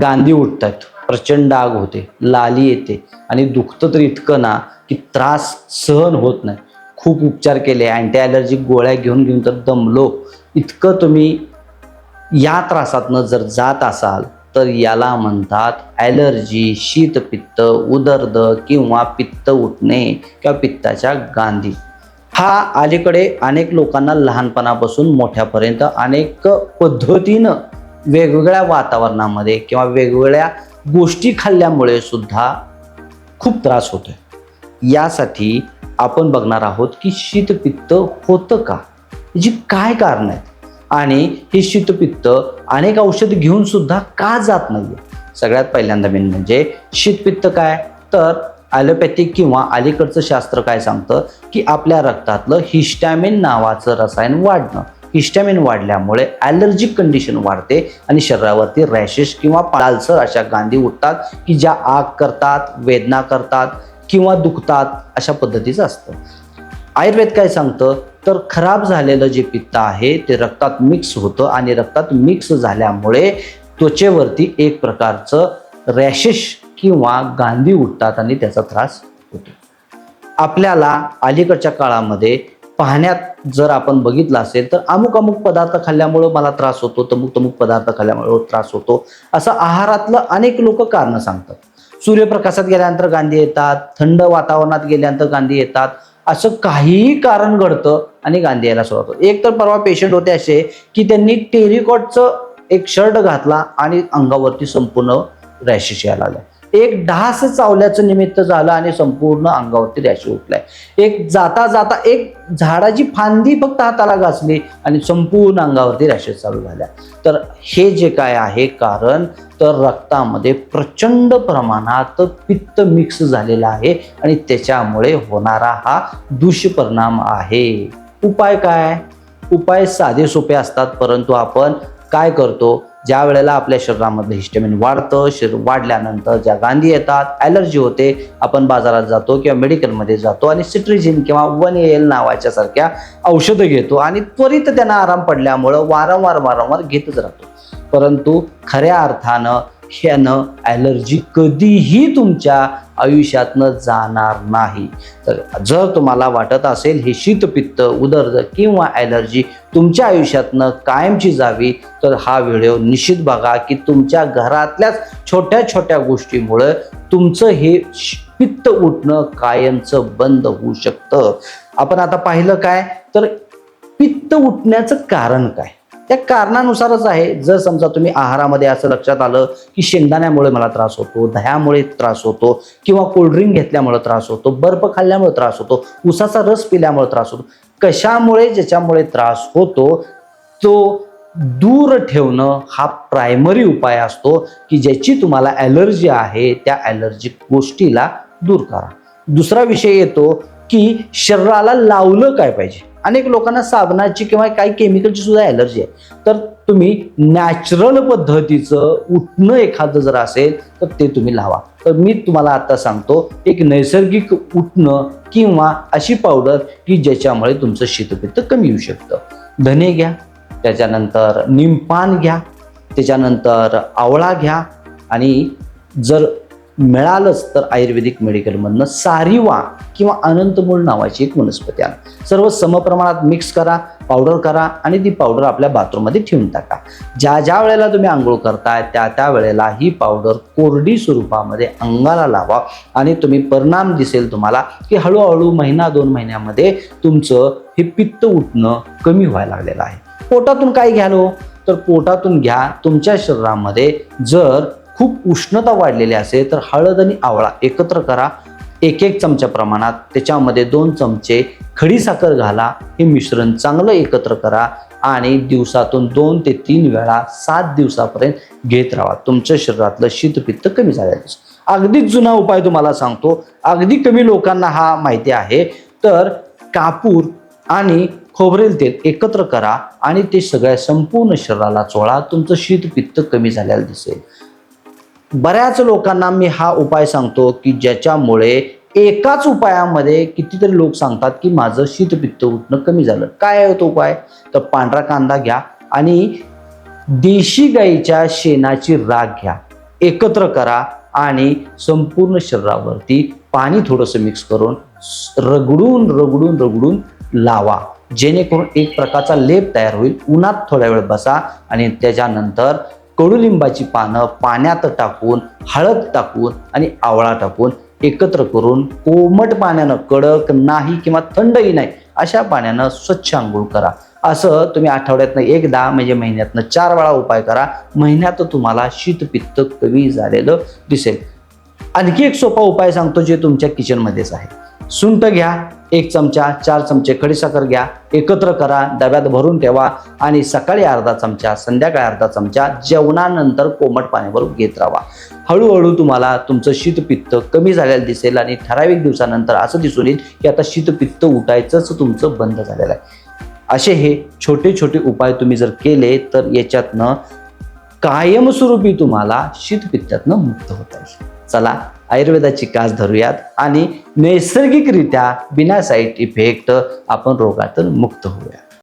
गांधी उठतात प्रचंड आग होते लाली येते आणि दुखतं तर इतकं ना की त्रास सहन होत नाही. खूप उपचार केले अँटी ॲलर्जिक गोळ्या घेऊन घेऊन तर दमलो. इतकं तुम्ही या त्रासातनं जर जात असाल तर याला म्हणतात ॲलर्जी शीतपित्त उदर्द किंवा पित्त उठणे किंवा पित्ताच्या गांधी. हा अलीकडे अनेक लोकांना लहानपणापासून मोठ्यापर्यंत अनेक पद्धतीनं वेगवेगळ्या वातावरणामध्ये किंवा वेगवेगळ्या गोष्टी खाल्ल्यामुळे सुद्धा खूप त्रास होतो आहे यासाठी आपण बघणार आहोत की शीतपित्त होतं का? याची काय कारण आहेत? आणि हे शीतपित्त अनेक औषध घेऊन सुद्धा का जात नाही सगळ्यात पहिल्यांदा मेन म्हणजे शीतपित्त काय? तर ॲलोपॅथिक किंवा अलीकडचं शास्त्र काय सांगतं? की आपल्या रक्तातलं हिस्टॅमिन नावाचं रसायन वाढणं. हिस्टॅमिन वाढल्यामुळे ॲलर्जिक कंडिशन वाढते आणि शरीरावरती रॅशेस किंवा पाळसर अशा गांधी उठतात की ज्या आग करतात वेदना करतात किंवा दुखतात अशा पद्धतीचं असतं. आयुर्वेद काय सांगतं? तर खराब झालेलं जे पित्त आहे ते रक्तात मिक्स होतं आणि रक्तात मिक्स झाल्यामुळे त्वचेवरती एक प्रकारचं रॅशेस किंवा गांधी उठतात आणि त्याचा त्रास होतो. आपल्याला अलीकडच्या काळामध्ये पाहण्यात जर आपण बघितलं असेल तर अमुक अमुक पदार्थ खाल्ल्यामुळं मला त्रास होतो तमुक तमुक पदार्थ खाल्ल्यामुळं त्रास होतो असं आहारातलं अनेक लोक कारणं सांगतात. सूर्यप्रकाशात गेल्यानंतर गांधी येतात थंड वातावरणात गेल्यानंतर गांधी येतात असं काहीही कारण घडतं आणि गांधी यायला सुरुवात होतो. एक तर परवा पेशंट होते असे की त्यांनी टेरिकॉटचं एक शर्ट घातला आणि अंगावरती संपूर्ण रॅशेस यायला लागल्या. एक डास चावल्याचं निमित्त झालं आणि संपूर्ण अंगावरती रॅश उठलाय. एक जाता जाता एक झाडाची फांदी फक्त हाताला घासली आणि संपूर्ण अंगावरती रॅशेस चालू झाल्या. तर हे जे काय आहे कारण तर रक्तामध्ये प्रचंड प्रमाणात पित्त मिक्स झालेलं आहे आणि त्याच्यामुळे होणारा हा दुष्परिणाम आहे. उपाय काय? उपाय साधे सोपे असतात परंतु आपण काय करतो? ज्या वेळेला आपल्या शरीरामधलं हिस्टमिन वाढतं शरीर वाढल्यानंतर ज्या गांधी येतात ॲलर्जी होते आपण बाजारात जातो किंवा मेडिकलमध्ये जातो आणि सिट्रिजिन किंवा वन एल नावाच्या सारख्या औषधं घेतो आणि त्वरित त्यांना आराम पडल्यामुळं वारंवार वारंवार घेतच राहतो. परंतु खऱ्या अर्थानं ह्यानं ॲलर्जी कधीही तुमच्या आयुष्यातनं जाणार नाही. तर जर तुम्हाला वाटत असेल हे शीतपित्त उदर्द किंवा ॲलर्जी तुमच्या आयुष्यातनं कायमची जावी तर हा व्हिडिओ निश्चित बघा की तुमच्या घरातल्याच छोट्या छोट्या गोष्टीमुळं तुमचं हे पित्त उठणं कायमचं बंद होऊ शकतं. आपण आता पाहिलं काय? तर पित्त उठण्याचं कारण काय? त्या कारणानुसारच आहे. जर समजा तुम्ही आहारामध्ये असं लक्षात आलं की शेंगदाण्यामुळे मला त्रास होतो दह्यामुळे त्रास होतो किंवा कोल्ड्रिंक घेतल्यामुळे त्रास होतो बर्फ खाल्ल्यामुळे त्रास होतो उसाचा रस पिल्यामुळे त्रास होतो कशामुळे ज्याच्यामुळे त्रास होतो तो दूर ठेवणं हा प्रायमरी उपाय असतो की ज्याची तुम्हाला ॲलर्जी आहे त्या ॲलर्जिक गोष्टीला दूर करा. दुसरा विषय येतो की शरीराला लावलं काय पाहिजे? अनेक लोकांना साबणाची किंवा काही केमिकलची सुद्धा ॲलर्जी आहे. तर तुम्ही नॅचरल पद्धतीचं उठणं एखादं जर असेल तर ते तुम्ही लावा. तर मी तुम्हाला आता सांगतो एक नैसर्गिक उठणं किंवा अशी पावडर की ज्याच्यामुळे तुमचं शीतपित्त कमी येऊ शकतं. धने घ्या त्याच्यानंतर निमपान घ्या त्याच्यानंतर आवळा घ्या आणि जर मिळालंच तर आयुर्वेदिक मेडिकलमधनं सारिवा किंवा अनंतमूळ नावाची एक वनस्पती आण. सर्व समप्रमाणात मिक्स करा पावडर करा आणि ती पावडर आपल्या बाथरूममध्ये ठेवून टाका. ज्या ज्या वेळेला तुम्ही आंघोळ करताय त्या त्या वेळेला ही पावडर कोरडी स्वरूपामध्ये अंगाला लावा आणि तुम्ही परिणाम दिसेल तुम्हाला की हळूहळू महिना दोन महिन्यामध्ये तुमचं हे पित्त उठणं कमी व्हायला लागलेलं आहे. पोटातून काय घ्यालो हो? तर पोटातून घ्या. तुमच्या शरीरामध्ये जर खूप उष्णता वाढलेली असेल तर हळद आणि आवळा एकत्र करा. एक एक चमच्या प्रमाणात. त्याच्यामध्ये दोन चमचे खडीसाखर घाला. हे मिश्रण चांगलं एकत्र करा आणि दिवसातून दोन ते तीन वेळा सात दिवसापर्यंत घेत राहा. तुमच्या शरीरातलं शीतपित्त कमी झाल्यास अगदीच जुना उपाय तुम्हाला सांगतो. अगदी कमी लोकांना हा माहिती आहे. तर कापूर आणि खोबरेल तेल एकत्र करा आणि ते सगळ्या संपूर्ण शरीराला चोळा. तुमचं शीतपित्त कमी झालेलं दिसेल. बऱ्याच लोकांना मी हा उपाय सांगतो की ज्याच्यामुळे एकाच उपायामध्ये कितीतरी लोक सांगतात की माझं शीतपित्त उठणं कमी झालं. काय आहे तो उपाय? तर पांढरा कांदा घ्या आणि देशी गाईच्या शेणाची राख घ्या. एकत्र करा आणि संपूर्ण शरीरावरती पाणी थोडंसं मिक्स करून रगडून रगडून रगडून लावा. जेणेकरून एक प्रकारचा लेप तयार होईल. उन्हात थोड्या वेळ बसा आणि त्याच्यानंतर कडुलिंबाची पानं पाण्यात टाकून हळद टाकून आणि आवळा टाकून एकत्र करून कोमट पाण्यानं कडक नाही किंवा थंडही नाही अशा पाण्यानं स्वच्छ आंघोळ करा. असं तुम्ही आठवड्यातनं एकदा म्हणजे महिन्यातनं चार वेळा उपाय करा. महिन्यात तुम्हाला शीतपित्त कमी झालेलं दिसेल. आणखी एक सोपा उपाय सांगतो जे तुमच्या किचनमध्येच आहे. सुंठ घ्या एक चमचा चार चमचे खडीसाखर घ्या एकत्र करा डब्यात भरून ठेवा आणि सकाळी अर्धा चमचा संध्याकाळी अर्धा चमचा जेवणानंतर कोमट पाण्यावर घेत राहा. हळूहळू तुम्हाला तुमचं शीतपित्त कमी झालेलं दिसेल आणि ठराविक दिवसानंतर असं दिसून येईल की आता शीतपित्त उठायचंच तुमचं बंद झालेलं आहे. असे हे छोटे छोटे उपाय तुम्ही जर केले तर याच्यातनं कायमस्वरूपी तुम्हाला शीतपित्तातनं मुक्त होता येईल. चला आयुर्वेदाची कास धरूयात आणि नैसर्गिकरित्या बिना साईड इफेक्ट आपण रोगातून मुक्त होऊया